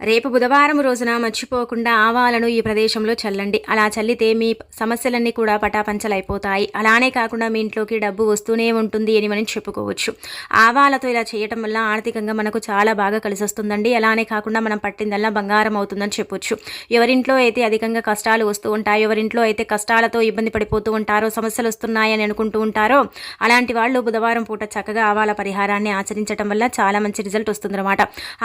రేపు బుధవారం రోజున మర్చిపోకుండా ఆవాలను ఈ ప్రదేశంలో చల్లండి. అలా చల్లితే మీ సమస్యలన్నీ కూడా పటాపంచలైపోతాయి. అలానే కాకుండా మీ ఇంట్లోకి డబ్బు వస్తూనే ఉంటుంది అని మనం చెప్పుకోవచ్చు. ఆవాలతో ఇలా చేయటం వల్ల ఆర్థికంగా మనకు చాలా బాగా కలిసి వస్తుందండి అలానే కాకుండా మనం పట్టిందల్లా బంగారం అవుతుందని చెప్పొచ్చు. ఎవరింట్లో అయితే అధికంగా కష్టాలు వస్తూ ఉంటాయో ఎవరింట్లో అయితే కష్టాలతో ఇబ్బంది పడిపోతూ ఉంటారో సమస్యలు వస్తున్నాయని అనుకుంటూ ఉంటారో అలాంటి వాళ్ళు బుధవారం పూట చక్కగా ఆవాల పరిహారాన్ని ఆచరించడం వల్ల చాలా మంచి రిజల్ట్ వస్తుందన్నమాట.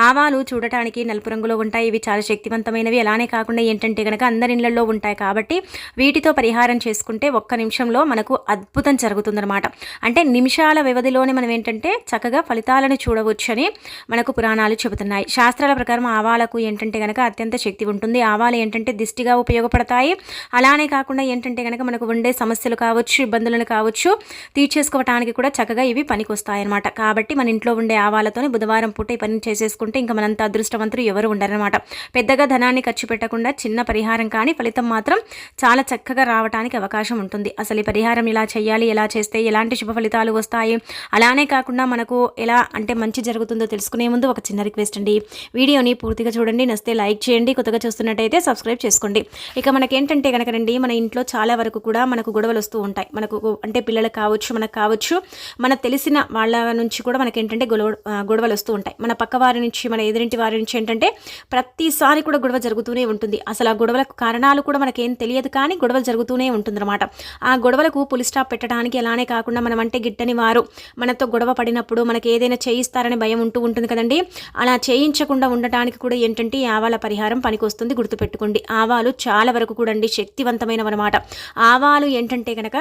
ఆవాలు చూడటానికి నలుపు రంగులో ఉంటాయి. ఇవి చాలా శక్తివంతమైనవి. అలానే కాకుండా ఏంటంటే కనుక అందరి ఇళ్ళలో ఉంటాయి కాబట్టి వీటితో పరిహారం చేసుకుంటే ఒక్క నిమిషంలో మనకు అద్భుతం జరుగుతుందన్నమాట. అంటే నిమిషాల వ్యవధిలోనే మనం ఏంటంటే చక్కగా ఫలితాలను చూడవచ్చని మనకు పురాణాలు చెబుతున్నాయి. శాస్త్రాల ప్రకారం ఆవాలకు ఏంటంటే కనుక అత్యంత శక్తి ఉంటుంది. ఆవాలు ఏంటంటే దిష్టిగా ఉపయోగపడతాయి. అలానే కాకుండా ఏంటంటే కనుక మనకు ఉండే సమస్యలు కావచ్చు ఇబ్బందులను కావచ్చు తీర్చేసుకోవటానికి కూడా చక్కగా ఇవి పనికొస్తాయి అనమాట కాబట్టి మన ఇంట్లో ఉండే ఆవాలతోనే బుధవారం పూట ఈ పని చేసేసుకుంటే ఇంకా మనంత అదృష్టవంతులు ఎవరు ఉండరనమాట పెద్దగా ధనాన్ని ఖర్చు పెట్టకుండా చిన్న పరిహారం కానీ ఫలితం మాత్రం చాలా చక్కగా రావడానికి అవకాశం ఉంటుంది. అసలు ఈ పరిహారం ఇలా చేయాలి ఎలా చేస్తే ఎలాంటి శుభ ఫలితాలు వస్తాయి? అలానే కాకుండా మనకు ఎలా అంటే మంచి జరుగుతుందో తెలుసుకునే ముందు ఒక చిన్న రిక్వెస్ట్ అండి. వీడియోని పూర్తిగా చూడండి నస్తే లైక్ చేయండి కొత్తగా చూస్తున్నట్టయితే సబ్స్క్రైబ్ చేసుకోండి. ఇక మనకేంటంటే కనుక రండి మన ఇంట్లో చాలా వరకు కూడా మనకు గొడవలు వస్తూ ఉంటాయి. మనకు అంటే పిల్లలకు కావచ్చు మనకు కావచ్చు మన తెలిసిన వాళ్ళ నుంచి కూడా మనకి ఏంటంటే గొడవ గొడవలు వస్తూ ఉంటాయి. మన పక్క వారి నుంచి మన ఎదురింటి వారి నుంచి ఏంటంటే ప్రతిసారి కూడా గొడవ జరుగుతూనే ఉంటుంది. అసలు ఆ గొడవలకు కారణాలు కూడా మనకేం తెలియదు కానీ గొడవలు జరుగుతూనే ఉంటుందన్నమాట. ఆ గొడవలకు పులి స్టాప్ పెట్టడానికి అలానే కాకుండా మనం అంటే గిట్టని వారు మనతో గొడవ పడినప్పుడు మనకి ఏదైనా చేయిస్తారనే భయం ఉంటూ ఉంటుంది కదండి. అలా చేయించకుండా ఉండటానికి కూడా ఏంటంటే ఆవాల పరిహారం పనికొస్తుంది గుర్తుపెట్టుకోండి. ఆవాలు చాలా వరకు కూడా అండి శక్తివంతమైనవన్నమాట. ఆవాలు ఏంటంటే కనుక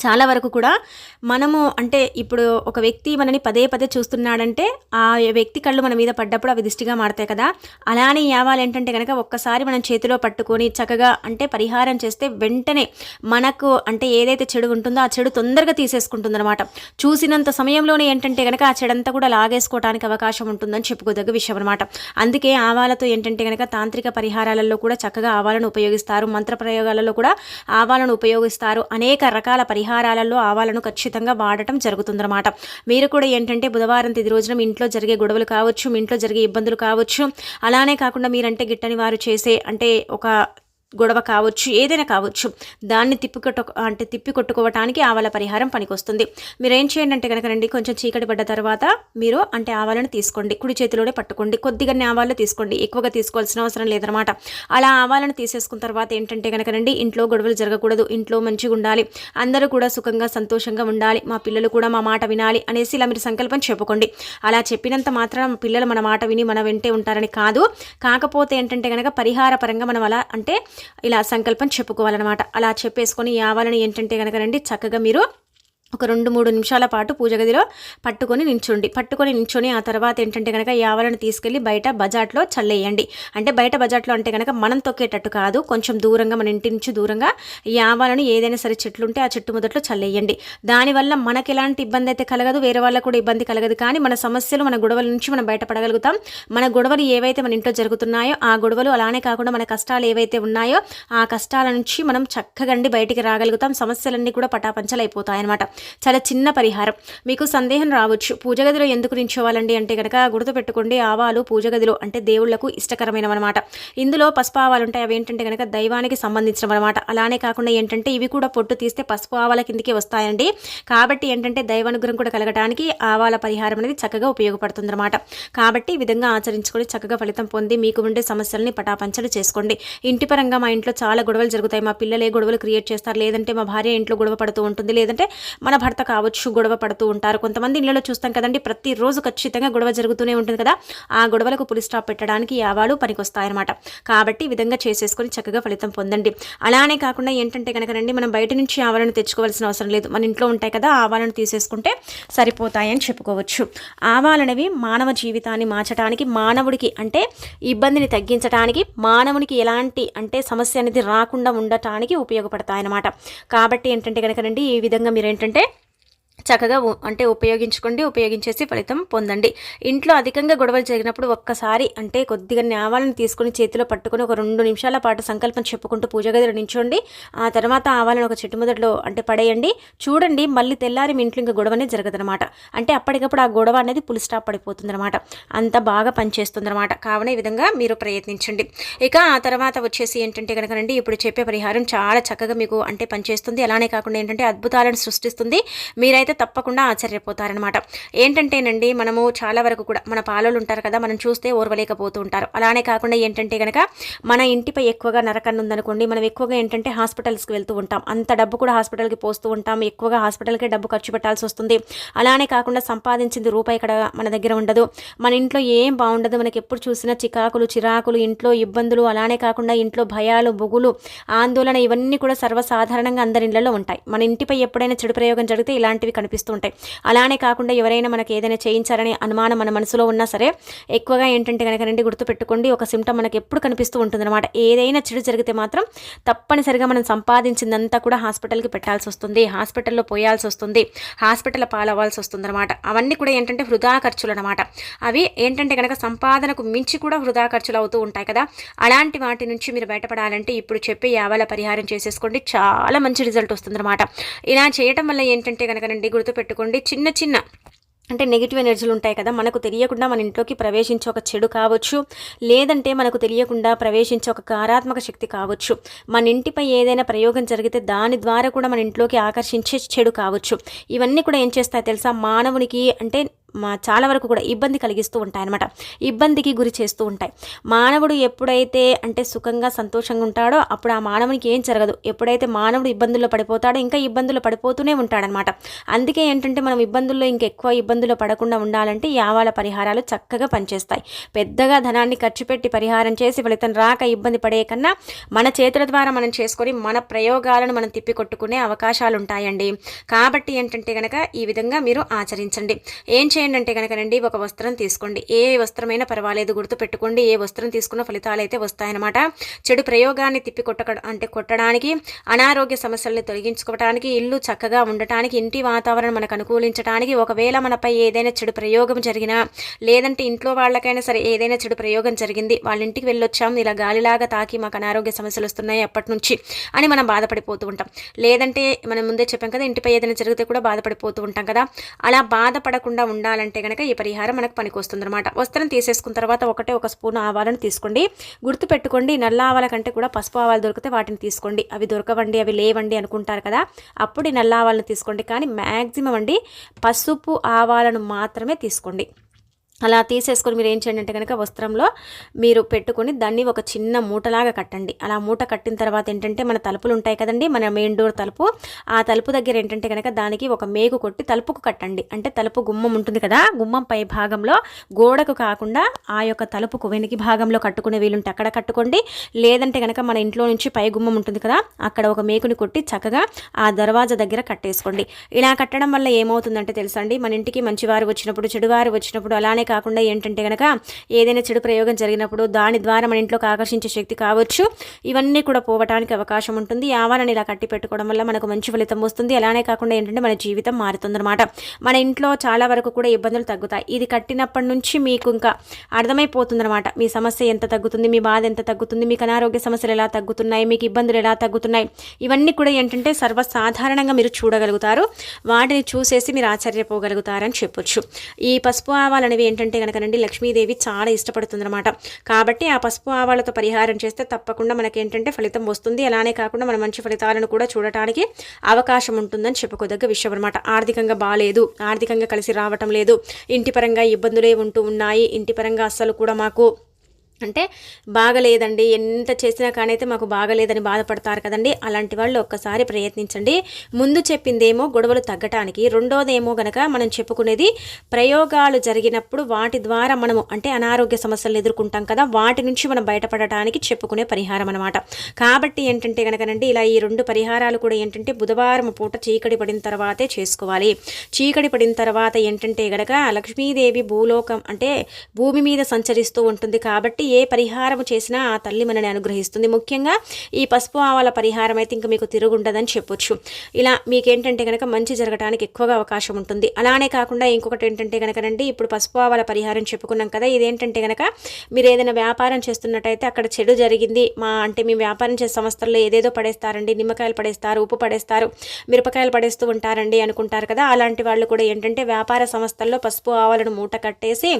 చాలా వరకు కూడా మనము అంటే ఇప్పుడు ఒక వ్యక్తి మనని పదే పదే చూస్తున్నాడంటే ఆ వ్యక్తి కళ్ళు మన మీద పడ్డప్పుడు అవి దిష్టిగా మారతాయి కదా. అలానే యావాలి ఏంటంటే కనుక ఒక్కసారి మనం చేతిలో పట్టుకొని చక్కగా అంటే పరిహారం చేస్తే వెంటనే మనకు అంటే ఏదైతే చెడు ఉంటుందో ఆ చెడు తొందరగా తీసేసుకుంటుంది అనమాట చూసినంత సమయంలోనే ఏంటంటే కనుక ఆ చెడంతా కూడా లాగేసుకోవడానికి అవకాశం ఉంటుందని చెప్పుకోదగ్గ విషయం అనమాట అందుకే ఆవాలతో ఏంటంటే కనుక తాంత్రిక పరిహారాలలో కూడా చక్కగా ఆవాలను ఉపయోగిస్తారు మంత్ర ప్రయోగాలలో కూడా ఆవాలను ఉపయోగిస్తారు అనేక రకాల పరిహారాలు పరిహారాలలో ఆవాలను ఖచ్చితంగా వాడటం జరుగుతుందన్నమాట. మీరు కూడా ఏంటంటే బుధవారం తిది రోజున మీ ఇంట్లో జరిగే గొడవలు కావచ్చు మీ ఇంట్లో జరిగే ఇబ్బందులు కావచ్చు అలానే కాకుండా మీరంటే గిట్టని వారు చేసే అంటే ఒక గొడవ కావచ్చు ఏదైనా కావచ్చు దాన్ని తిప్పికొట్టు అంటే తిప్పి కొట్టుకోవటానికి ఆవాల పరిహారం పనికొస్తుంది. మీరు ఏం చేయండి అంటే కనుక రండి కొంచెం చీకటి పడ్డ తర్వాత మీరు అంటే ఆవాలను తీసుకోండి కుడి చేతిలోనే పట్టుకోండి కొద్దిగా ఆవాలు తీసుకోండి ఎక్కువగా తీసుకోవాల్సిన అవసరం లేదనమాట అలా ఆవాలను తీసేసుకున్న తర్వాత ఏంటంటే కనుక రండి ఇంట్లో గొడవలు జరగకూడదు ఇంట్లో మంచిగా ఉండాలి అందరూ కూడా సుఖంగా సంతోషంగా ఉండాలి మా పిల్లలు కూడా మా మాట వినాలి అనేసి ఇలా మీరు సంకల్పం చెప్పుకోండి. అలా చెప్పినంత మాత్రం పిల్లలు మన మాట విని మన వెంటే ఉంటారని కాదు. కాకపోతే ఏంటంటే కనుక పరిహార పరంగా మనం అలా అంటే ఇలా సంకల్పం చెప్పుకోవాలన్నమాట. అలా చెప్పేసుకొని ఆవాలని ఏంటంటే కనుక రండి చక్కగా మీరు ఒక రెండు మూడు నిమిషాల పాటు పూజ గదిలో పట్టుకొని నించుండి. పట్టుకొని నించుని ఆ తర్వాత ఏంటంటే కనుక ఈ ఆవలను తీసుకెళ్ళి బయట బజాట్లో చల్లేయండి. అంటే బయట బజాట్లో అంటే కనుక మనం తొక్కేటట్టు కాదు. కొంచెం దూరంగా మన ఇంటి నుంచి దూరంగా ఈ యావాలను ఏదైనా సరే చెట్లు ఉంటే ఆ చెట్టు మొదట్లో చల్లేయండి. దానివల్ల మనకి ఎలాంటి ఇబ్బంది అయితే కలగదు. వేరే వాళ్ళకు కూడా ఇబ్బంది కలగదు. కానీ మన సమస్యలు మన గొడవల నుంచి మనం బయటపడగలుగుతాం. మన గొడవలు ఏవైతే మన ఇంట్లో జరుగుతున్నాయో ఆ గొడవలు అలానే కాకుండా మన కష్టాలు ఏవైతే ఉన్నాయో ఆ కష్టాల నుంచి మనం చక్కగండి బయటికి రాగలుగుతాం. సమస్యలన్నీ కూడా పటాపంచలు అయిపోతాయి అనమాట చాలా చిన్న పరిహారం. మీకు సందేహం రావచ్చు. పూజ గదిలో ఎందుకు నించోవాలండి అంటే కనుక గుర్తుపెట్టుకోండి ఆవాలు పూజ గదిలో అంటే దేవుళ్ళకు ఇష్టకరమైనవన్నమాట. ఇందులో పసుపు ఆవాలు ఉంటాయి అవి ఏంటంటే కనుక దైవానికి సంబంధించిన అనమాట అలానే కాకుండా ఏంటంటే ఇవి కూడా పొట్టు తీస్తే పసుపు ఆవాల కిందికి వస్తాయండి. కాబట్టి ఏంటంటే దైవానుగ్రహం కూడా కలగడానికి ఆవాల పరిహారం అనేది చక్కగా ఉపయోగపడుతుంది అనమాట కాబట్టి ఈ విధంగా ఆచరించుకొని చక్కగా ఫలితం పొంది మీకు ఉండే సమస్యల్ని పటాపంచలు చేసుకోండి. ఇంటి పరంగా మా ఇంట్లో చాలా గొడవలు జరుగుతాయి. మా పిల్లలే గొడవలు క్రియేట్ చేస్తారు. లేదంటే మా భార్య ఇంట్లో గొడవ పడుతూ ఉంటుంది. లేదంటే మన భర్త కావచ్చు గొడవ పడుతూ ఉంటారు. కొంతమంది ఇళ్ళలో చూస్తాం కదండి ప్రతిరోజు ఖచ్చితంగా గొడవ జరుగుతూనే ఉంటుంది కదా. ఆ గొడవలకు పులి స్టాప్ పెట్టడానికి యావాలు పనికొస్తాయన్నమాట. కాబట్టి ఈ విధంగా చేసేసుకొని చక్కగా ఫలితం పొందండి. అలానే కాకుండా ఏంటంటే కనుకనండి మనం బయట నుంచి ఆవాలను తెచ్చుకోవాల్సిన అవసరం లేదు. మన ఇంట్లో ఉంటాయి కదా ఆవాలను తీసేసుకుంటే సరిపోతాయని చెప్పుకోవచ్చు. ఆవాలనేవి మానవ జీవితాన్ని మార్చడానికి మానవుడికి అంటే ఇబ్బందిని తగ్గించడానికి మానవునికి ఎలాంటి అంటే సమస్య అనేది రాకుండా ఉండటానికి ఉపయోగపడతాయన్నమాట. కాబట్టి ఏంటంటే కనుక రండి ఈ విధంగా మీరు ఏంటంటే చక్కగా అంటే ఉపయోగించుకోండి ఉపయోగించేసి ఫలితం పొందండి. ఇంట్లో అధికంగా గొడవలు జరిగినప్పుడు ఒక్కసారి అంటే కొద్దిగా ఆవాలను తీసుకొని చేతిలో పట్టుకొని ఒక రెండు నిమిషాల పాటు సంకల్పం చెప్పుకుంటూ పూజ గదిలో నించోండి. ఆ తర్వాత ఆవాలను ఒక చెట్టు మొదట్లో అంటే పడేయండి. చూడండి మళ్ళీ తెల్లారి మీ ఇంట్లో ఇంకా గొడవనే జరగదనమాట అంటే అప్పటికప్పుడు ఆ గొడవ అనేది పులి స్టాప్ పడిపోతుందనమాట అంత బాగా పనిచేస్తుందనమాట కావున ఈ విధంగా మీరు ప్రయత్నించండి. ఇక ఆ తర్వాత వచ్చేసి ఏంటంటే కనుకనండి ఇప్పుడు చెప్పే పరిహారం చాలా చక్కగా మీకు అంటే పనిచేస్తుంది. అలానే కాకుండా ఏంటంటే అద్భుతాలను సృష్టిస్తుంది. మీరైతే తప్పకుండా ఆశ్చర్యపోతారనమాట ఏంటంటేనండి మనము చాలా వరకు కూడా మన పాలలు ఉంటారు కదా మనం చూస్తే ఓర్వలేకపోతూ ఉంటారు. అలానే కాకుండా ఏంటంటే కనుక మన ఇంటిపై ఎక్కువగా నరకన్ను ఉందనుకోండి మనం ఎక్కువగా ఏంటంటే హాస్పిటల్స్కి వెళ్తూ ఉంటాం. అంత డబ్బు కూడా హాస్పిటల్కి పోస్తూ ఉంటాం. ఎక్కువగా హాస్పిటల్కే డబ్బు ఖర్చు పెట్టాల్సి వస్తుంది. అలానే కాకుండా సంపాదించింది రూపాయి ఇక్కడ మన దగ్గర ఉండదు. మన ఇంట్లో ఏం బాగుండదు మనకి ఎప్పుడు చూసినా చికాకులు చిరాకులు ఇంట్లో ఇబ్బందులు అలానే కాకుండా ఇంట్లో భయాలు బొగులు ఆందోళన ఇవన్నీ కూడా సర్వసాధారణంగా అందరి ఇళ్ళలో ఉంటాయి. మన ఇంటిపై ఎప్పుడైనా చెడు ప్రయోగం జరిగితే ఇలాంటివి కనిపిస్తూ ఉంటాయి అలానే కాకుండా ఎవరైనా మనకి ఏదైనా చేయించారనే అనుమానం మన మనసులో ఉన్నా సరే ఎక్కువగా ఏంటంటే కనుక రండి గుర్తుపెట్టుకోండి ఒక సిమ్టమ్ మనకి ఎప్పుడు కనిపిస్తూ ఉంటుందన్నమాట. ఏదైనా చెడు జరిగితే మాత్రం తప్పనిసరిగా మనం సంపాదించిందంతా కూడా హాస్పిటల్కి పెట్టాల్సి వస్తుంది హాస్పిటల్లో పోయాల్సి వస్తుంది హాస్పిటల్ పాలవ్వాల్సి వస్తుంది అనమాట అవన్నీ కూడా ఏంటంటే వృధా ఖర్చులు అనమాట అవి ఏంటంటే కనుక సంపాదనకు మించి కూడా వృధా ఖర్చులు అవుతూ ఉంటాయి కదా. అలాంటి వాటి నుంచి మీరు బయటపడాలంటే ఇప్పుడు చెప్పే యావాల పరిహారం చేసేసుకోండి చాలా మంచి రిజల్ట్ వస్తుందన్నమాట. ఇలా చేయటం వల్ల ఏంటంటే కనుకనండి గుర్తుపెట్టుకోండి చిన్న చిన్న అంటే నెగిటివ్ ఎనర్జీలు ఉంటాయి కదా మనకు తెలియకుండా మన ఇంట్లోకి ప్రవేశించే ఒక చెడు కావచ్చు లేదంటే మనకు తెలియకుండా ప్రవేశించే ఒక కారాత్మక శక్తి కావచ్చు. మన ఇంటిపై ఏదైనా ప్రయోగం జరిగితే దాని ద్వారా కూడా మన ఇంట్లోకి ఆకర్షించే చెడు కావచ్చు. ఇవన్నీ కూడా ఏం చేస్తాయి తెలుసా? మానవునికి అంటే చాలా వరకు కూడా ఇబ్బంది కలిగిస్తూ ఉంటాయి అనమాట ఇబ్బందికి గురి చేస్తూ ఉంటాయి. మానవుడు ఎప్పుడైతే అంటే సుఖంగా సంతోషంగా ఉంటాడో అప్పుడు ఆ మానవునికి ఏం జరగదు. ఎప్పుడైతే మానవుడు ఇబ్బందుల్లో పడిపోతాడో ఇంకా ఇబ్బందులు పడిపోతూనే ఉంటాడనమాట అందుకే ఏంటంటే మనం ఇబ్బందుల్లో ఇంకా ఎక్కువ ఇబ్బందులు పడకుండా ఉండాలంటే యావాల పరిహారాలు చక్కగా పనిచేస్తాయి. పెద్దగా ధనాన్ని ఖర్చు పెట్టి పరిహారం చేసి ఫలితం రాక ఇబ్బంది పడే కన్నా మన చేతుల ద్వారా మనం చేసుకొని మన ప్రయోగాలను మనం తిప్పికొట్టుకునే అవకాశాలు ఉంటాయండి కాబట్టి ఏంటంటే కనుక ఈ విధంగా మీరు ఆచరించండి. ఏం చేయండి అంటే కనుకనండి ఒక వస్త్రం తీసుకోండి. ఏ వస్త్రమైనా పర్వాలేదు గుర్తు పెట్టుకోండి ఏ వస్త్రం తీసుకున్న ఫలితాలు అయితే వస్తాయన్నమాట. చెడు ప్రయోగాన్ని తిప్పి కొట్ట అంటే కొట్టడానికి అనారోగ్య సమస్యల్ని తొలగించుకోవడానికి ఇల్లు చక్కగా ఉండటానికి ఇంటి వాతావరణం మనకు అనుకూలించడానికి ఒకవేళ మనపై ఏదైనా చెడు ప్రయోగం జరిగినా లేదంటే ఇంట్లో వాళ్ళకైనా సరే ఏదైనా చెడు ప్రయోగం జరిగింది వాళ్ళ ఇంటికి వెళ్ళొచ్చాం ఇలా గాలిలాగా తాకి మాకు అనారోగ్య సమస్యలు వస్తున్నాయి అప్పటి నుంచి అని మనం బాధపడిపోతూ ఉంటాం. లేదంటే మనం ముందే చెప్పాం కదా ఇంటిపై ఏదైనా జరిగితే కూడా బాధపడిపోతూ ఉంటాం కదా. అలా బాధపడకుండా ఉండాలంటే కనుక ఈ పరిహారం మనకు పనికొస్తుంది అనమాట వస్త్రం తీసేసుకున్న తర్వాత ఒకటే ఒక స్పూన్ ఆవాలను తీసుకోండి. గుర్తు పెట్టుకోండి నల్ల ఆవాల కంటే కూడా పసుపు ఆవాలు దొరికితే వాటిని తీసుకోండి. అవి దొరకవండి అవి లేవండి అనుకుంటారు కదా అప్పుడు నల్ల ఆవాలను తీసుకోండి. కానీ మ్యాక్సిమం అండి పసుపు ఆవాలను మాత్రమే తీసుకోండి. అలా తీసేసుకొని మీరు ఏం చేయండి అంటే కనుక వస్త్రంలో మీరు పెట్టుకొని దాన్ని ఒక చిన్న మూటలాగా కట్టండి. అలా మూట కట్టిన తర్వాత ఏంటంటే మన తలుపులు ఉంటాయి కదండి మన మెయిన్ డోర్ తలుపు. ఆ తలుపు దగ్గర ఏంటంటే కనుక దానికి ఒక మేకు కొట్టి తలుపుకు కట్టండి. అంటే తలుపు గుమ్మం ఉంటుంది కదా గుమ్మం పై భాగంలో గోడకు కాకుండా ఆ యొక్క తలుపుకు వెనక భాగంలో కట్టుకునే వీలుంటే అక్కడ కట్టుకోండి. లేదంటే కనుక మన ఇంట్లో నుంచి పై గుమ్మం ఉంటుంది కదా అక్కడ ఒక మేకుని కొట్టి చక్కగా ఆ దర్వాజా దగ్గర కట్టేసుకోండి. ఇలా కట్టడం వల్ల ఏమవుతుందంటే తెలుసండి మన ఇంటికి మంచివారు వచ్చినప్పుడు చెడువారు వచ్చినప్పుడు అలానే కాకుండా ఏంటంటే కనుక ఏదైనా చెడు ప్రయోగం జరిగినప్పుడు దాని ద్వారా మన ఇంట్లోకి ఆకర్షించే శక్తి కావచ్చు. ఇవన్నీ కూడా పోవటానికి అవకాశం ఉంటుంది. ఆవాలని ఇలా కట్టి పెట్టుకోవడం వల్ల మనకు మంచి ఫలితం వస్తుంది. అలానే కాకుండా ఏంటంటే మన జీవితం మారుతుందన్నమాట. మన ఇంట్లో చాలా వరకు కూడా ఇబ్బందులు తగ్గుతాయి. ఇది కట్టినప్పటి నుంచి మీకు ఇంకా అర్థమైపోతుందన్నమాట. మీ సమస్య ఎంత తగ్గుతుంది? మీ బాధ ఎంత తగ్గుతుంది? మీకు అనారోగ్య సమస్యలు ఎలా తగ్గుతున్నాయి? మీకు ఇబ్బందులు ఎలా తగ్గుతున్నాయి? ఇవన్నీ కూడా ఏంటంటే సర్వసాధారణంగా మీరు చూడగలుగుతారు. వాటిని చూసేసి మీరు ఆశ్చర్యపోగలుగుతారని చెప్పొచ్చు. ఈ పసుపు ఆవాలు అనేవి ఏంటంటే కనుకనండి లక్ష్మీదేవి చాలా ఇష్టపడుతుందన్నమాట. కాబట్టి ఆ పసుపు ఆవాలతో పరిహారం చేస్తే తప్పకుండా మనకేంటంటే ఫలితం వస్తుంది. అలానే కాకుండా మన మంచి ఫలితాలను కూడా చూడటానికి అవకాశం ఉంటుందని చెప్పుకోదగ్గ విషయం అనమాట ఆర్థికంగా బాగాలేదు ఆర్థికంగా కలిసి రావటం లేదు. ఇంటి పరంగా ఇబ్బందులే ఉంటూ ఉన్నాయి. ఇంటి పరంగా అస్సలు కూడా మాకు అంటే బాగలేదండి. ఎంత చేసినా కానైతే మాకు బాగలేదని బాధపడతారు కదండి. అలాంటి వాళ్ళు ఒక్కసారి ప్రయత్నించండి. ముందు చెప్పిందేమో గొడవలు తగ్గటానికి రెండోదేమో గనక మనం చెప్పుకునేది ప్రయోగాలు జరిగినప్పుడు వాటి ద్వారా మనము అంటే అనారోగ్య సమస్యలు ఎదుర్కొంటాం కదా వాటి నుంచి మనం బయటపడటానికి చెప్పుకునే పరిహారం అనమాట కాబట్టి ఏంటంటే కనుకనండి ఇలా ఈ రెండు పరిహారాలు కూడా ఏంటంటే బుధవారం పూట చీకటి పడిన తర్వాతే చేసుకోవాలి. చీకటి పడిన తర్వాత ఏంటంటే గనక లక్ష్మీదేవి భూలోకం అంటే భూమి మీద సంచరిస్తూ ఉంటుంది కాబట్టి ఏ పరిహారం చేసినా ఆ తల్లి మనని అనుగ్రహిస్తుంది. ముఖ్యంగా ఈ పసుపు ఆవాల పరిహారం అయితే ఇంకా మీకు తిరుగుండదని చెప్పొచ్చు. ఇలా మీకేంటంటే కనుక మంచి జరగడానికి ఎక్కువగా అవకాశం ఉంటుంది. అలానే కాకుండా ఇంకొకటి ఏంటంటే కనుకనండి ఇప్పుడు పసుపు ఆవాల పరిహారం చెప్పుకున్నాం కదా ఇదేంటంటే కనుక మీరు ఏదైనా వ్యాపారం చేస్తున్నట్టయితే అక్కడ చెడు జరిగింది మా అంటే మీ వ్యాపారం చేసే సంస్థల్లో ఏదేదో పడేస్తారండి నిమ్మకాయలు పడేస్తారు ఉప్పు పడేస్తారు మిరపకాయలు పడేస్తూ ఉంటారండి అనుకుంటారు కదా అలాంటి వాళ్ళు కూడా ఏంటంటే వ్యాపార సంస్థల్లో పసుపు ఆవాలను మూట కట్టేసి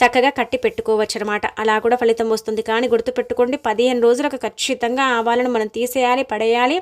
చక్కగా కట్టి పెట్టుకోవచ్చు అనమాట అలా కూడా ఫలితం ఫలితం వస్తుంది. కానీ గుర్తుపెట్టుకోండి పదిహేను రోజులకు ఖచ్చితంగా ఆవాలను మనం తీసేయాలి పడేయాలి.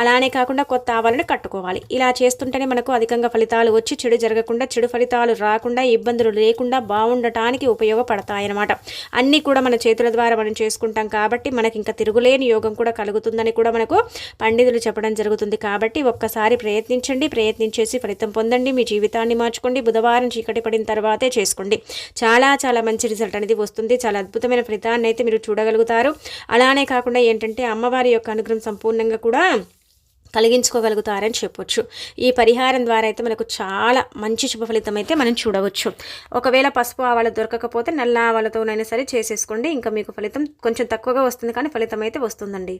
అలానే కాకుండా కొత్త ఆవాలను కట్టుకోవాలి. ఇలా చేస్తుంటేనే మనకు అధికంగా ఫలితాలు వచ్చి చెడు జరగకుండా చెడు ఫలితాలు రాకుండా ఇబ్బందులు లేకుండా బాగుండటానికి ఉపయోగపడతాయి అన్నమాట అన్నీ కూడా మన చేతుల ద్వారా మనం చేసుకుంటాం కాబట్టి మనకి ఇంకా తిరుగులేని యోగం కూడా కలుగుతుందని కూడా మనకు పండితులు చెప్పడం జరుగుతుంది. కాబట్టి ఒక్కసారి ప్రయత్నించండి ప్రయత్నించేసి ఫలితం పొందండి. మీ జీవితాన్ని మార్చుకోండి. బుధవారం చీకటి పడిన తర్వాతే చేసుకోండి. చాలా చాలా మంచి రిజల్ట్ అనేది వస్తుంది. చాలా అద్భుతమైన ఫలితాన్ని అయితే మీరు చూడగలుగుతారు. అలానే కాకుండా ఏంటంటే అమ్మవారి యొక్క అనుగ్రహం సంపూర్ణంగా కూడా కలిగించుకోగలుగుతారని చెప్పొచ్చు. ఈ పరిహారం ద్వారా అయితే మనకు చాలా మంచి శుభ ఫలితం అయితే మనం చూడవచ్చు. ఒకవేళ పసుపు ఆవాలు దొరకకపోతే నల్ల ఆవాలతోనైనా సరే చేసేసుకోండి. ఇంకా మీకు ఫలితం కొంచెం తక్కువగా వస్తుంది కానీ ఫలితం అయితే వస్తుందండి.